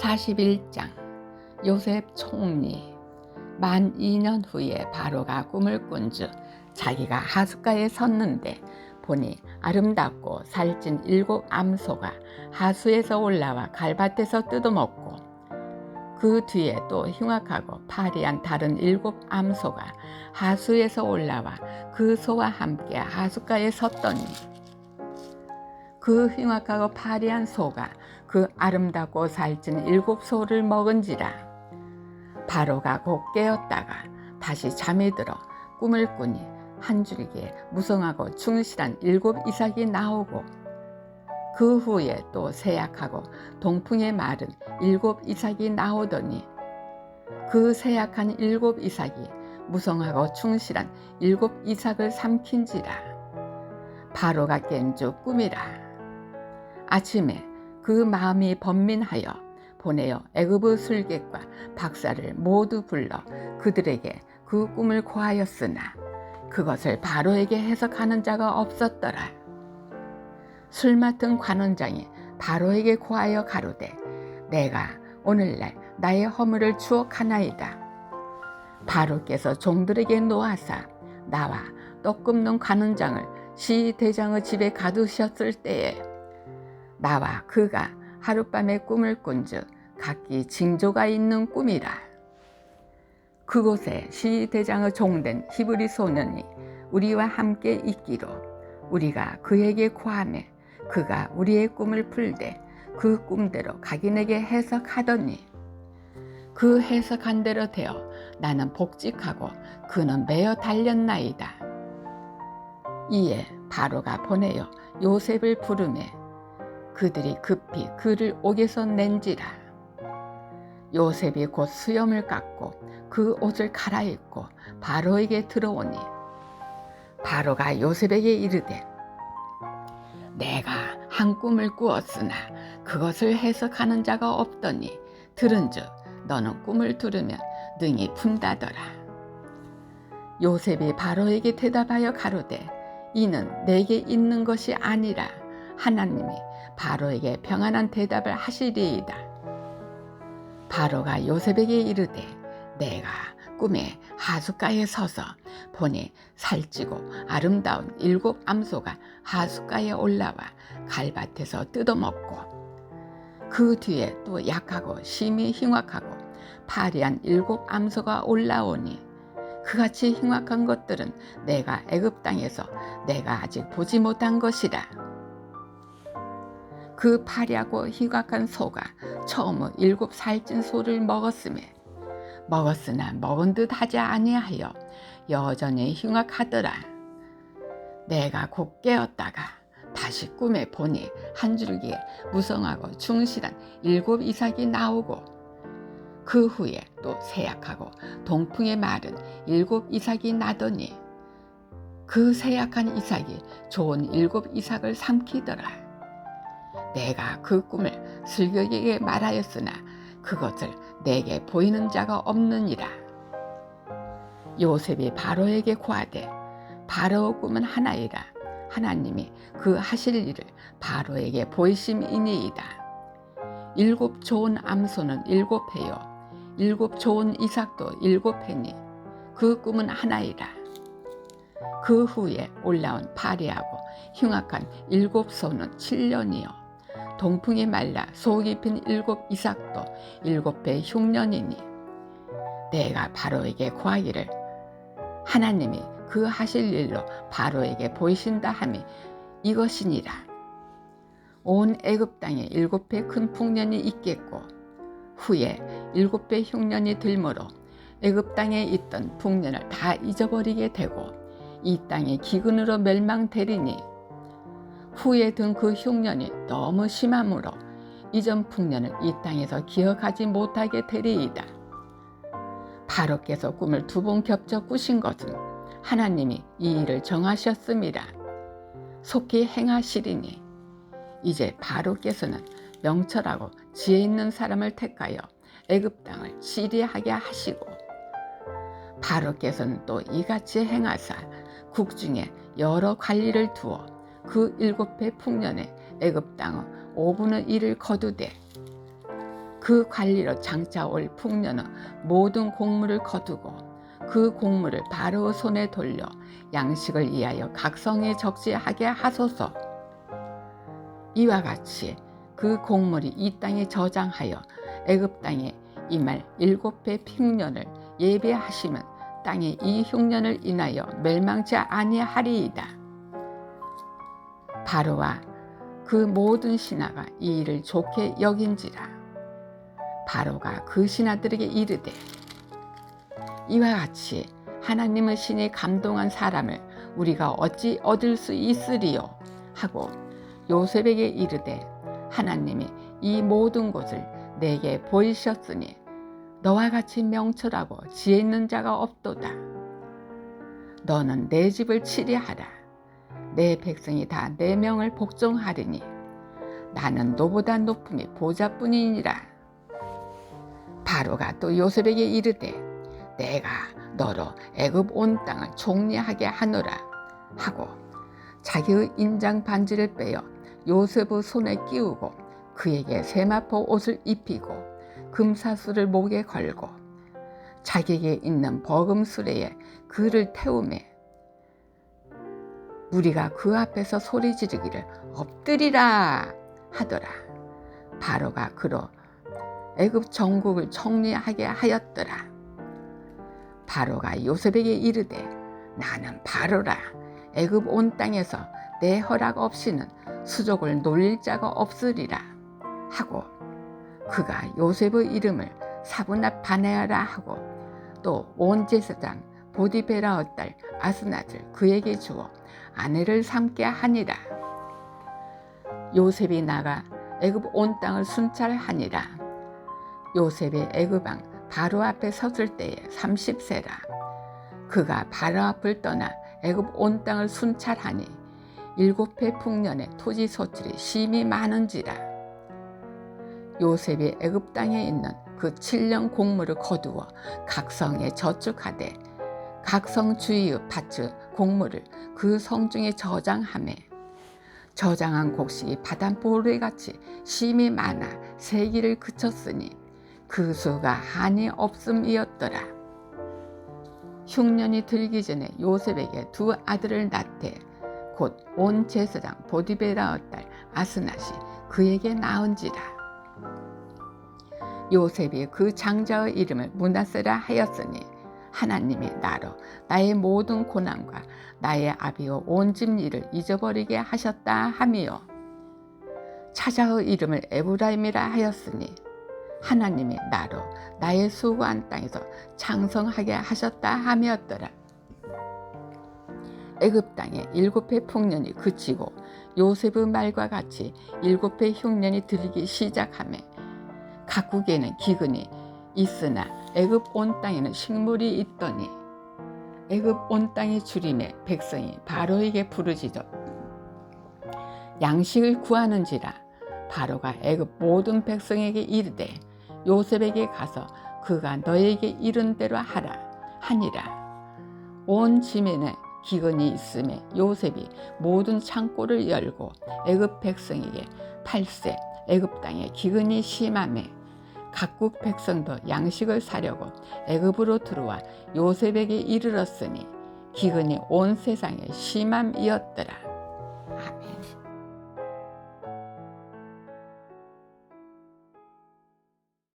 41장. 요셉 총리. 만 2년 후에 바로가 꿈을 꾼즉 자기가 하숫가에 섰는데 보니 아름답고 살찐 일곱 암소가 하수에서 올라와 갈밭에서 뜯어먹고 그 뒤에 또 흉악하고 파리한 다른 일곱 암소가 하수에서 올라와 그 소와 함께 하숫가에 섰더니 그 흉악하고 파리한 소가 그 아름답고 살찐 일곱 소를 먹은지라. 바로가 곧 깨었다가 다시 잠이 들어 꿈을 꾸니 한 줄기에 무성하고 충실한 일곱 이삭이 나오고 그 후에 또 세약하고 동풍에 마른 일곱 이삭이 나오더니 그 세약한 일곱 이삭이 무성하고 충실한 일곱 이삭을 삼킨지라. 바로가 깬 주 꿈이라. 아침에 그 마음이 번민하여 보내어 애굽의 술객과 박사를 모두 불러 그들에게 그 꿈을 고하였으나 그것을 바로에게 해석하는 자가 없었더라. 술 맡은 관원장이 바로에게 고하여 가로되 내가 오늘날 나의 허물을 추억하나이다. 바로께서 종들에게 놓아사 나와 떡 굽는 관원장을 시대장의 집에 가두셨을 때에 나와 그가 하룻밤에 꿈을 꾼즉 각기 징조가 있는 꿈이라. 그곳에 시대장의 종된 히브리 소년이 우리와 함께 있기로 우리가 그에게 고하매 그가 우리의 꿈을 풀되 그 꿈대로 각인에게 해석하더니 그 해석한 대로 되어 나는 복직하고 그는 매어 달렸나이다. 이에 바로가 보내어 요셉을 부르매 그들이 급히 그를 옥에서 낸지라. 요셉이 곧 수염을 깎고 그 옷을 갈아입고 바로에게 들어오니 바로가 요셉에게 이르되 내가 한 꿈을 꾸었으나 그것을 해석하는 자가 없더니 들은즉 너는 꿈을 들으면 능히 푼다더라. 요셉이 바로에게 대답하여 가로되 이는 내게 있는 것이 아니라 하나님이 바로에게 평안한 대답을 하시리이다. 바로가 요셉에게 이르되 내가 꿈에 하숫가에 서서 보니 살찌고 아름다운 일곱 암소가 하숫가에 올라와 갈밭에서 뜯어먹고 그 뒤에 또 약하고 심히 흉악하고 파리한 일곱 암소가 올라오니 그같이 흉악한 것들은 내가 애굽 땅에서 내가 아직 보지 못한 것이라. 그 파리하고 희각한 소가 처음의 일곱 살찐 소를 먹었음에 먹었으나 먹은 듯 하지 아니하여 여전히 흉악하더라. 내가 곧 깨었다가 다시 꿈에 보니 한 줄기에 무성하고 충실한 일곱 이삭이 나오고 그 후에 또 세약하고 동풍에 마른 일곱 이삭이 나더니 그 세약한 이삭이 좋은 일곱 이삭을 삼키더라. 내가 그 꿈을 슬격에게 말하였으나 그것을 내게 보이는 자가 없느니라. 요셉이 바로에게 고하되 바로의 꿈은 하나이라 하나님이 그 하실 일을 바로에게 보이심이니이다. 일곱 좋은 암소는 일곱 해요. 일곱 좋은 이삭도 일곱 해니 그 꿈은 하나이라. 그 후에 올라온 파리하고 흉악한 일곱 소는 칠년이요 동풍이 말라 속이 핀 일곱 이삭도 일곱 배 흉년이니. 내가 바로에게 고하기를 하나님이 그 하실 일로 바로에게 보이신다 함이 이것이니라. 온 애굽 땅에 일곱 배 큰 풍년이 있겠고 후에 일곱 배 흉년이 들므로 애굽 땅에 있던 풍년을 다 잊어버리게 되고 이 땅이 기근으로 멸망되리니 후에 든 그 흉년이 너무 심하므로 이전 풍년을 이 땅에서 기억하지 못하게 되리이다. 바로께서 꿈을 두 번 겹쳐 꾸신 것은 하나님이 이 일을 정하셨습니다. 속히 행하시리니 이제 바로께서는 명철하고 지혜 있는 사람을 택하여 애굽 땅을 시리하게 하시고 바로께서는 또 이같이 행하사 국중에 여러 관리를 두어 그 일곱 배 풍년에 애굽 땅은 5분의 1을 거두되 그 관리로 장차 올 풍년은 모든 곡물을 거두고 그 곡물을 바로 손에 돌려 양식을 위하여 각성에 적시하게 하소서. 이와 같이 그 곡물이 이 땅에 저장하여 애굽 땅에 이말 일곱 배 흉년을 예배하시면 땅에 이 흉년을 인하여 멸망치 아니하리이다. 바로와 그 모든 신하가 이 일을 좋게 여긴지라. 바로가 그 신하들에게 이르되 이와 같이 하나님의 신이 감동한 사람을 우리가 어찌 얻을 수 있으리요 하고 요셉에게 이르되 하나님이 이 모든 것을 내게 보이셨으니 너와 같이 명철하고 지혜 있는 자가 없도다. 너는 내 집을 치리하라. 내 백성이 다 내 명을 복종하리니 나는 너보다 높음이 보좌뿐이니라. 바로가 또 요셉에게 이르되 내가 너로 애굽 온 땅을 총리하게 하노라 하고 자기의 인장 반지를 빼어 요셉의 손에 끼우고 그에게 세마포 옷을 입히고 금사슬을 목에 걸고 자기에게 있는 버금 수레에 그를 태우매 우리가 그 앞에서 소리 지르기를 엎드리라 하더라. 바로가 그로 애굽 전국을 총리하게 하였더라. 바로가 요셉에게 이르되 나는 바로라. 애굽 온 땅에서 내 허락 없이는 수족을 놀릴 자가 없으리라. 하고 그가 요셉의 이름을 사브나 바네아라 하고 또 온 제사장 보디베라의 딸 아스나를 그에게 주어 아내를 삼게 하니라. 요셉이 나가 애굽 온 땅을 순찰하니라. 요셉의 애굽 왕 바로 앞에 섰을 때에 30세라. 그가 바로 앞을 떠나 애굽 온 땅을 순찰하니 일곱 해 풍년에 토지 소출이 심히 많은지라. 요셉이 애굽 땅에 있는 그 7년 곡물을 거두어 각성에 저축하되 각성 주위의 밭의 곡물을 그 성중에 저장하매 저장한 곡식이 바닷 보리 같이 심히 많아 세기를 그쳤으니 그 수가 한이 없음이었더라. 흉년이 들기 전에 요셉에게 두 아들을 낳되 곧 온 제사장 보디베라의 딸 아스낫이 그에게 낳은지라. 요셉이 그 장자의 이름을 문하세라 하였으니 하나님이 나로 나의 모든 고난과 나의 아비와 온집 일을 잊어버리게 하셨다 하미요. 차자의 이름을 에브라임이라 하였으니 하나님이 나로 나의 수고한 땅에서 창성하게 하셨다 함이었더라. 애굽 땅에 일곱 해 풍년이 그치고 요셉의 말과 같이 일곱 해 흉년이 들기 시작하며 각국에는 기근이 있으나 애굽 온 땅에는 식물이 있더니 애굽 온 땅의 주림에 백성이 바로에게 부르짖어 양식을 구하는지라 바로가 애굽 모든 백성에게 이르되 요셉에게 가서 그가 너에게 이른 대로 하라 하니라. 온 지면에 기근이 있음에 요셉이 모든 창고를 열고 애굽 백성에게 팔세 애굽 땅에 기근이 심함에 각국 백성도 양식을 사려고 애굽으로 들어와 요셉에게 이르렀으니 기근이 온 세상에 심함이었더라.